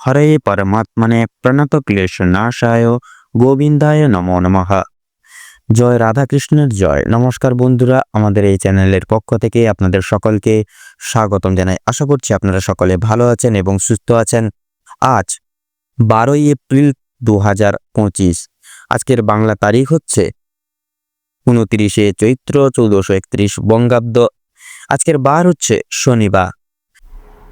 হরে পরমাত্মনে প্রণত ক্লেশ নাশায় গোবিন্দায় নমো নমঃ জয় রাধাকৃষ্ণের জয় নমস্কার বন্ধুরা, আমাদের এই চ্যানেলের পক্ষ থেকে আপনাদের সকলকে স্বাগতম জানাই। আশা করছি আপনারা সকলে ভালো আছেন এবং সুস্থ আছেন। আজ বারোই এপ্রিল দু হাজার পঁচিশ। আজকের বাংলা তারিখ হচ্ছে উনত্রিশে চৈত্র চৌদ্দশো একত্রিশ বঙ্গাব্দ। আজকের বার হচ্ছে শনিবার।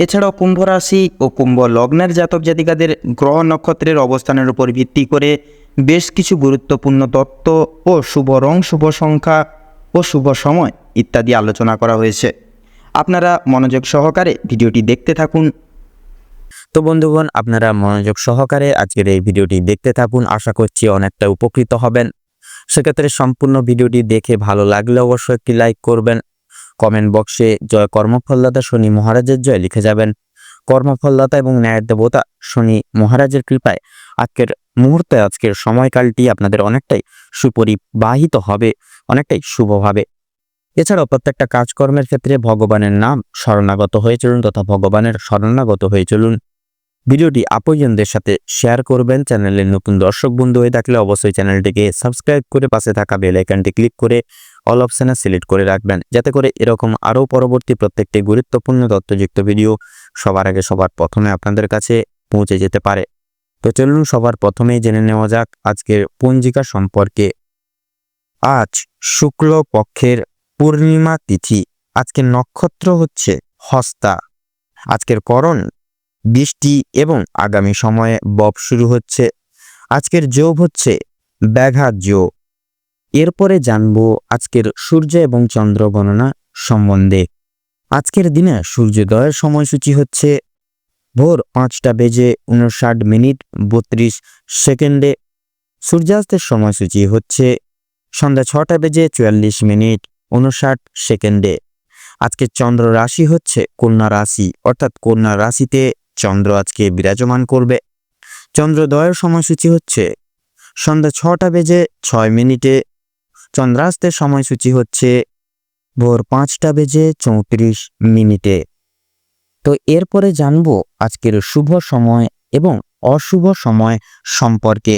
এছাড়াও কুম্ভ রাশি ও কুম্ভ লগ্নের জাতক জাতিকাদের গ্রহ নক্ষত্রের অবস্থানের উপর ভিত্তি করে বেশ কিছু গুরুত্বপূর্ণ তত্ত্ব ও শুভ রং, শুভ সংখ্যা ও শুভ সময় ইত্যাদি আলোচনা করা হয়েছে। আপনারা মনোযোগ সহকারে ভিডিওটি দেখতে থাকুন। তো বন্ধুগণ, আপনারা মনোযোগ সহকারে আজকের এই ভিডিওটি দেখতে থাকুন। আশা করছি অনেকটা উপকৃত হবেন। সেক্ষেত্রে সম্পূর্ণ ভিডিওটি দেখে ভালো লাগলে অবশ্যই একটি লাইক করবেন। কমেন্ট বক্সে জয় কর্মফলদাতা শনি মহারাজের জয় লিখে যাবেন। কর্মফলদাতা এবং ন্যায়ের দেবতা শনি মহারাজের কৃপায় আজকের মুহূর্তে, আজকের সময়কালটি আপনাদের অনেকটাই সুপরিবাহিত হবে, অনেকটাই শুভভাবে এছাড়াও প্রত্যেকটা কাজকর্মের ক্ষেত্রে ভগবানের নাম শরণাগত হয়ে চলুন তথা ভগবানের শরণাগত হয়ে চলুন। ভিডিওটি আপনজনদের সাথে শেয়ার করবেন, চ্যানেলের নতুন দর্শক বন্ধু হয়ে থাকলে অবশ্যই চ্যানেলটিকে সাবস্ক্রাইব করে পাশে থাকা বেল আইকনটি ক্লিক করে অল অপশানে সিলেক্ট করে রাখবেন। যাতে করে এরকম আরও পরবর্তী প্রত্যেকটি গুরুত্বপূর্ণ তথ্যযুক্ত ভিডিও সবার আগে সবার প্রথমে আপনাদের কাছে পৌঁছে যেতে পারে। তো চলুন সবার প্রথমেই জেনে নেওয়া যাক আজকের পঞ্জিকা সম্পর্কে। আজ শুক্ল পক্ষের পূর্ণিমা তিথি। আজকের নক্ষত্র হচ্ছে হস্তা। আজকের করণ বৃষ্টি এবং আগামী সময়ে বব শুরু হচ্ছে। আজকের যোগ হচ্ছে ব্যাঘাত যোগ। এরপরে জানব আজকের সূর্য এবং চন্দ্র গণনা সম্বন্ধে। আজকের দিনে সূর্যোদয়ের সময়সূচি হচ্ছে ভোর পাঁচটা বেজে উনষাট মিনিট বত্রিশ সেকেন্ডে। সূর্যাস্তের সময়সূচি হচ্ছে সন্ধ্যা ছটা বেজে চুয়াল্লিশ মিনিট উনষাট সেকেন্ডে। আজকে চন্দ্র রাশি হচ্ছে কন্যা রাশি, অর্থাৎ কন্যা রাশিতে চন্দ্র আজকে বিরাজমান করবে। চন্দ্রোদয়ের সময়সূচি হচ্ছে সন্ধ্যা ছটা বেজে ছয় মিনিটে চন্দ্রাস্তের সময়সূচি হচ্ছে ভোর পাঁচটা বেজে চৌত্রিশ মিনিটে। তো এরপরে জানব আজকের শুভ সময় এবং অশুভ সময় সম্পর্কে।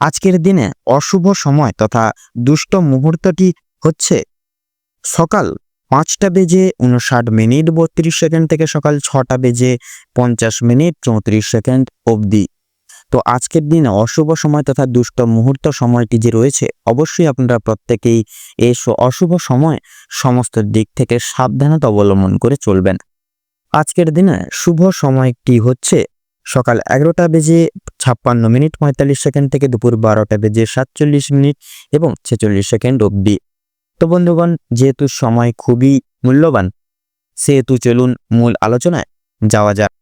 আজকের দিনে অশুভ সময় তথা দুষ্ট মুহূর্তটি হচ্ছে সকাল পাঁচটা বেজে উনষাট মিনিট, বত্রিশ সেকেন্ড থেকে সকাল ছটা বেজে পঞ্চাশ মিনিট, চৌত্রিশ সেকেন্ড অবধি। তো আজকের দিনে অশুভ সময় তথা দুষ্ট মুহূর্ত সময়টি যে রয়েছে, অবশ্যই আপনারা প্রত্যেকেই এই অশুভ সময় সমস্ত দিক থেকে সাবধানতা অবলম্বন করে চলবেন। আজকের দিনে শুভ সময়টি হচ্ছে সকাল এগারোটা বেজে ছাপ্পান্ন মিনিট পঁয়তাল্লিশ সেকেন্ড থেকে দুপুর বারোটা বেজে সাতচল্লিশ মিনিট এবং ছেচল্লিশ সেকেন্ড অবধি। তো বন্ধুগণ, যেহেতু সময় খুবই মূল্যবান, সেহেতু চলুন মূল আলোচনায় যাওয়া যাক।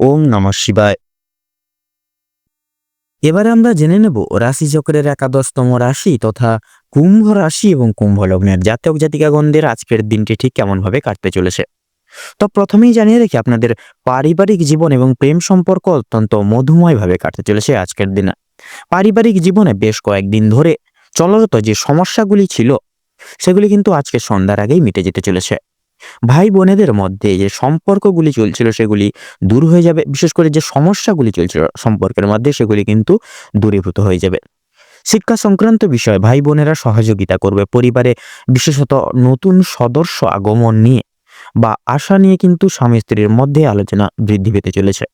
ওম নমঃ শিবায়। এবারে আমরা জেনে নেব রাশিচক্রের একাদশতম রাশি তথা কুম্ভ রাশি এবং কুম্ভ লগ্নের জাতক জাতিকাগণদের আজকের দিনটি ঠিক কেমনভাবে কাটতে চলেছে। তো প্রথমেই জানিয়ে রেখে আপনাদের পারিবারিক জীবন এবং প্রেম সম্পর্ক অত্যন্ত মধুময়ভাবে কাটতে চলেছে আজকের দিনে। পারিবারিক জীবনে বেশ কয়েকদিন ধরে চলরত যে সমস্যাগুলি ছিল, সেগুলি কিন্তু আজকে সন্ধ্যার আগেই মিটে যেতে চলেছে। ভাই বোনেদের মধ্যে যে সম্পর্কগুলি চলছিল সেগুলি দূর হয়ে যাবে। বিশেষ করে যে সমস্যাগুলি চলছিল সম্পর্কের মধ্যে সেগুলি কিন্তু দূরীভূত হয়ে যাবে। শিক্ষা সংক্রান্ত বিষয়ে ভাই বোনেরা সহযোগিতা করবে পরিবারে, বিশেষত নতুন সদস্য আগমন নিয়ে বা আশা নিয়ে কিন্তু স্বামী স্ত্রীর মধ্যে আলোচনা বৃদ্ধি পেতে চলেছে।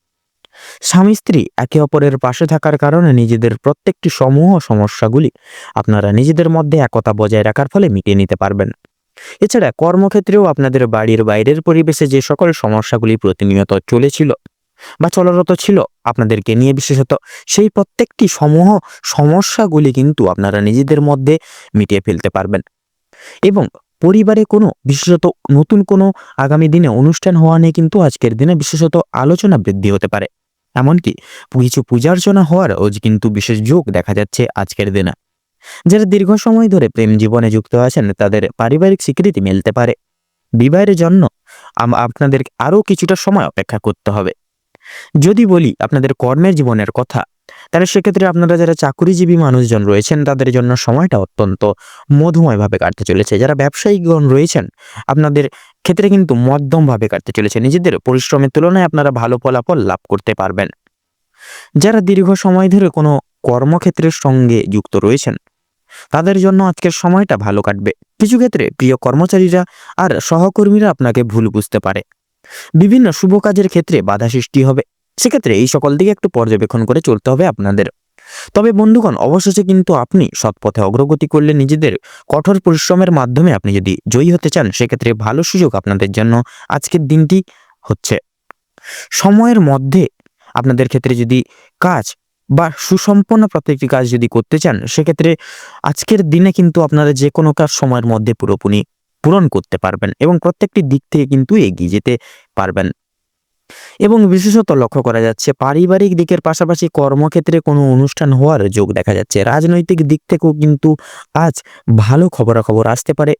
স্বামী স্ত্রী একে অপরের পাশে থাকার কারণে নিজেদের প্রত্যেকটি সমূহ সমস্যাগুলি আপনারা নিজেদের মধ্যে একতা বজায় রাখার ফলে মিটিয়ে নিতে পারবেন। এছাড়া কর্মক্ষেত্রেও আপনাদের বাড়ির বাইরের পরিবেশে যে সকল সমস্যাগুলি প্রতিনিয়ত চলেছিল বা চলরত ছিল, আপনাদেরকে নিয়ে বিশেষত সেই প্রত্যেকটি সমূহ সমস্যাগুলি কিন্তু আপনারা নিজেদের মধ্যে মিটিয়ে ফেলতে পারবেন। এবং পরিবারে কোনো বিশেষত নতুন কোনো আগামী দিনে অনুষ্ঠান হওয়া নিয়ে কিন্তু আজকের দিনে বিশেষত আলোচনা বৃদ্ধি হতে পারে। এমনকি কিছু পূজার্চনা হওয়ার ও কিন্তু বিশেষ যোগ দেখা যাচ্ছে আজকের দিনে। যারা দীর্ঘ সময় ধরে প্রেম জীবনে যুক্ত আছেন, তাদের পারিবারিক স্বীকৃতি মিলতে পারে। বিবাহের জন্য আপনাদের আরও কিছুটা সময় অপেক্ষা করতে হবে। যদি বলি আপনাদের কর্মের জীবনের কথা, তাহলে সেক্ষেত্রে আপনারা যারা চাকুরিজীবী মানুষজন রয়েছেন, তাদের জন্য সময়টা অত্যন্ত মধুময়ভাবে কাটতে চলেছে। যারা ব্যবসায়িকগণ রয়েছেন, আপনাদের ক্ষেত্রে কিন্তু মধ্যমভাবে কাটতে চলেছে। নিজেদের পরিশ্রমের তুলনায় আপনারা ভালো ফলাফল লাভ করতে পারবেন। যারা দীর্ঘ সময় ধরে কোনো কর্মক্ষেত্রের সঙ্গে যুক্ত রয়েছেন তাদের জন্য আজকের সময়টা ভালো কাটবে। কিছু ক্ষেত্রে প্রিয় কর্মচারীরা আর সহকর্মীরা আপনাকে ভুল বুঝতে পারে। বিভিন্ন শুভ কাজের ক্ষেত্রে বাধা সৃষ্টি হবে। সেক্ষেত্রে এই সকল দিকে একটু পর্যবেক্ষণ করে চলতে হবে আপনাদের। তবে বন্ধুগণ, অবশেষে কিন্তু আপনি সৎ পথে অগ্রগতি করলে নিজেদের কঠোর পরিশ্রমের মাধ্যমে আপনি যদি জয়ী হতে চান, সেক্ষেত্রে ভালো সুযোগ আপনাদের জন্য আজকের দিনটি হচ্ছে। সময়ের মধ্যে আপনাদের ক্ষেত্রে যদি কাজ বা সুসম্পন্ন প্রত্যেকটি কাজ যদি করতে চান, সেক্ষেত্রে আজকের দিনে কিন্তু আপনারা যে কোনো কাজ সময়ের মধ্যে পুরোপুরি পূরণ করতে পারবেন এবং প্রত্যেকটি দিক থেকে কিন্তু এগিয়ে যেতে পারবেন। এবং বিশেষত লক্ষ্য করা যাচ্ছে, পারিবারিক দিকের পাশাপাশি কর্মক্ষেত্রে কোনো অনুষ্ঠান হওয়ার যোগ দেখা যাচ্ছে। রাজনৈতিক দিক থেকেও কিন্তু আজ ভালো খবরাখবর আসতে পারে।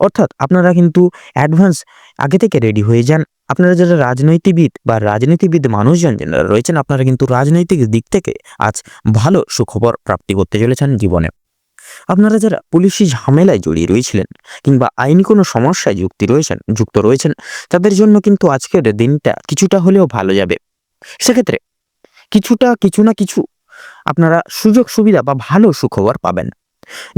অর্থাৎ আপনারা কিন্তু অ্যাডভান্স আগে থেকে রেডি হয়ে যান। আপনারা যারা রাজনৈতিকবিদ বা রাজনীতিবিদ মানুষজন যারা রয়েছেন, আপনারা কিন্তু রাজনৈতিক দিক থেকে আজ ভালো সুখবর প্রাপ্তি করতে চলেছেন জীবনে। আপনারা যারা পুলিশি ঝামেলায় জড়িয়ে রয়েছিলেন কিংবা আইনি কোনো সমস্যায় যুক্তি রয়েছেন, যুক্ত রয়েছেন, তাদের জন্য কিন্তু আজকের দিনটা কিছুটা হলেও ভালো যাবে। সেক্ষেত্রে কিছুটা কিছু না কিছু আপনারা সুযোগ সুবিধা বা ভালো সুখবর পাবেন।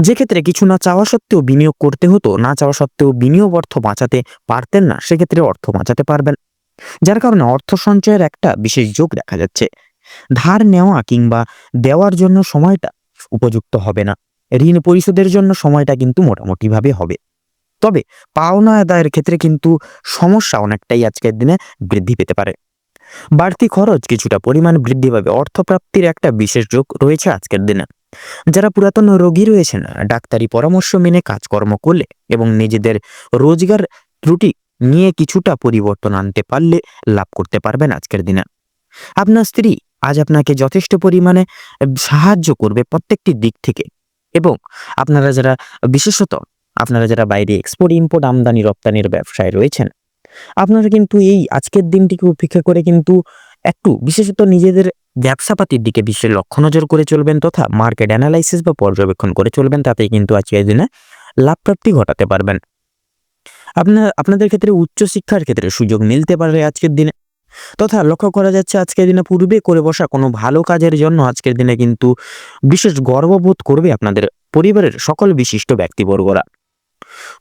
যে ক্ষেত্রে কিছু না চাওয়া সত্ত্বেও বিনিয়োগ করতে হতো, না চাওয়া সত্ত্বেও বিনিয়োগ অর্থ বাঁচাতে পারতেন না, সেক্ষেত্রে অর্থ বাঁচাতে পারবেন যার কারণে অর্থ সঞ্চয়ের একটা বিশেষ যোগ দেখা যাচ্ছে। ধার নেওয়া কিংবা দেওয়ার জন্য সময়টা উপযুক্ত হবে না। ঋণ পরিশোধের জন্য সময়টা কিন্তু মোটামুটিভাবে হবে। তবে পাওনা আদায়ের ক্ষেত্রে কিন্তু সমস্যা অনেকটাই আজকের দিনে বৃদ্ধি পেতে পারে। বাড়তি খরচ কিছুটা পরিমাণ বৃদ্ধি পাবে। অর্থপ্রাপ্তির একটা বিশেষ যোগ রয়েছে আজকের দিনে। যারা পুরাতন রোগী রয়েছেন ডাক্তারি পরামর্শ মেনে কাজকর্ম করলে এবং নিজেদের রোজগার ত্রুটি নিয়ে কিছুটা পরিবর্তন আনতে পারলে লাভ করতে পারবেন আজকের দিনে। আপনার স্ত্রী আজ আপনাকে যথেষ্ট পরিমাণে সাহায্য করবে প্রত্যেকটি দিক থেকে এবং আপনারা যারা, বিশেষত আপনারা যারা বাইরে এক্সপোর্ট ইম্পোর্ট আমদানি, রপ্তানির ব্যবসায় রয়েছেন, আপনারা কিন্তু এই আজকের দিনটিকে উপেক্ষা করে কিন্তু একটু, বিশেষত নিজেদের ব্যবসাপাতির দিকে বিশেষ লক্ষ্য নজর করে চলবেন তথা মার্কেট অ্যানালাইসিস বা পর্যবেক্ষণ করে চলবেন, তাতেই কিন্তু আজকের দিনে লাভপ্রাপ্তি ঘটাতে পারবেন। আপনার আপনাদের ক্ষেত্রে উচ্চশিক্ষার ক্ষেত্রে সুযোগ মিলতে পারে আজকের দিনে। তথা লক্ষ্য করা যাচ্ছে আজকের দিনে পূর্বে করে বসা কোনো ভালো কাজের জন্য আজকের দিনে কিন্তু বিশেষ গর্ববোধ করবে আপনাদের পরিবারের সকল বিশিষ্ট ব্যক্তিবর্গরা।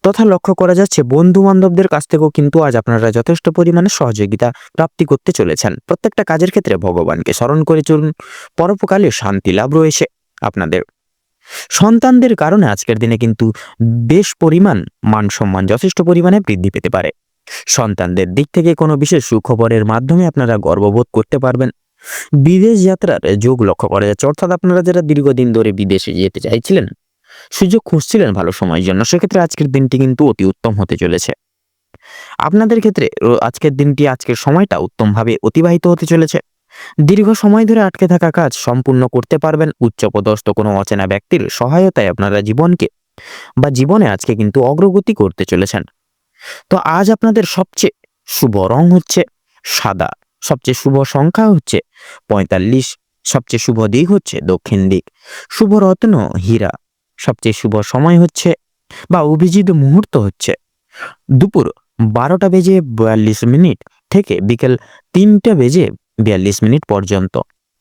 তথা লক্ষ্য করা যাচ্ছে বন্ধু বান্ধবদের কাছ থেকেও কিন্তু আজ আপনারা যথেষ্ট পরিমাণে সহযোগিতা প্রাপ্তি করতে চলেছেন। প্রত্যেকটা কাজের ক্ষেত্রে ভগবানকে স্মরণ করে চলুন, পরোপকালে শান্তি লাভ রয়েছে আপনাদের। সন্তানদের কারণে আজকের দিনে কিন্তু বেশ পরিমাণ মান সম্মান যথেষ্ট পরিমাণে বৃদ্ধি পেতে পারে। সন্তানদের দিক থেকে কোনো বিশেষ সুখবরের মাধ্যমে আপনারা গর্ববোধ করতে পারবেন। বিদেশ যাত্রার যোগ লক্ষ্য করা যাচ্ছে। অর্থাৎ আপনারা যারা দীর্ঘদিন ধরে বিদেশে যেতে চাইছিলেন সুযোগ খুঁজছিলেন ভালো সময়ের জন্য। সেক্ষেত্রে আজকের দিনটি কিন্তু অতি উত্তম হতে চলেছে। আপনাদের ক্ষেত্রে আজকের দিনটি, আজকের সময়টা উত্তমভাবে অতিবাহিত হতে চলেছে। দীর্ঘ সময় ধরে আটকে থাকা কাজ সম্পূর্ণ করতে পারবেন। উচ্চপদস্থ কোনো অচেনা ব্যক্তির সহায়তায় আপনারা জীবনকে বা জীবনে আজকে কিন্তু অগ্রগতি করতে চলেছেন। তো আজ আপনাদের সবচেয়ে শুভ রং হচ্ছে সাদা। সবচেয়ে শুভ সংখ্যা হচ্ছে পঁয়তাল্লিশ। সবচেয়ে শুভ দিক হচ্ছে দক্ষিণ দিক। শুভ রত্ন হীরা। সবচেয়ে শুভ সময় হচ্ছে বা অভিজিৎ মুহূর্ত হচ্ছে। দুপুর বারোটা বেজে বিয়াল্লিশ মিনিট থেকে বিকেল তিনটা বেজে বিয়াল্লিশ মিনিট পর্যন্ত।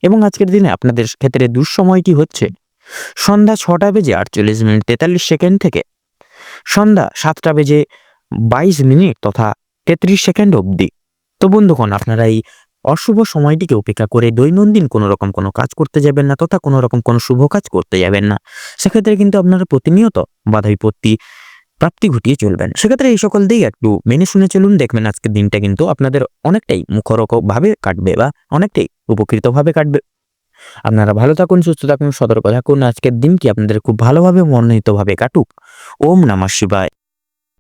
এবং আজকের দিনে আপনাদের ক্ষেত্রে দুঃসময়টি হচ্ছে সন্ধ্যা ছটা বেজে আটচল্লিশ মিনিট তেতাল্লিশ সেকেন্ড থেকে সন্ধ্যা সাতটা বেজে বাইশ মিনিট তথা তেত্রিশ সেকেন্ড অবধি। তো বন্ধুগণ, আপনারা এই অশুভ সময়টিকে উপেক্ষা করে দৈনন্দিন কোনো রকম কোনো কাজ করতে যাবেন না তথা কোনো রকম কোনো শুভ কাজ করতে যাবেন না। সেক্ষেত্রে কিন্তু আপনারা প্রতিনিয়ত বাধা বিপত্তি প্রাপ্তি ঘটিয়ে চলবেন। সেক্ষেত্রে এই সকল দিকে একটু মেনে শুনে চলুন, দেখবেন আজকের দিনটা কিন্তু আপনাদের অনেকটাই মুখরকভাবে কাটবে বা অনেকটাই উপকৃতভাবে কাটবে। আপনারা ভালো থাকুন, সুস্থ থাকুন, সতর্ক থাকুন। আজকের দিনটি আপনাদের খুব ভালোভাবে মনোনীতভাবে কাটুক। ওম নমঃ শিবায়।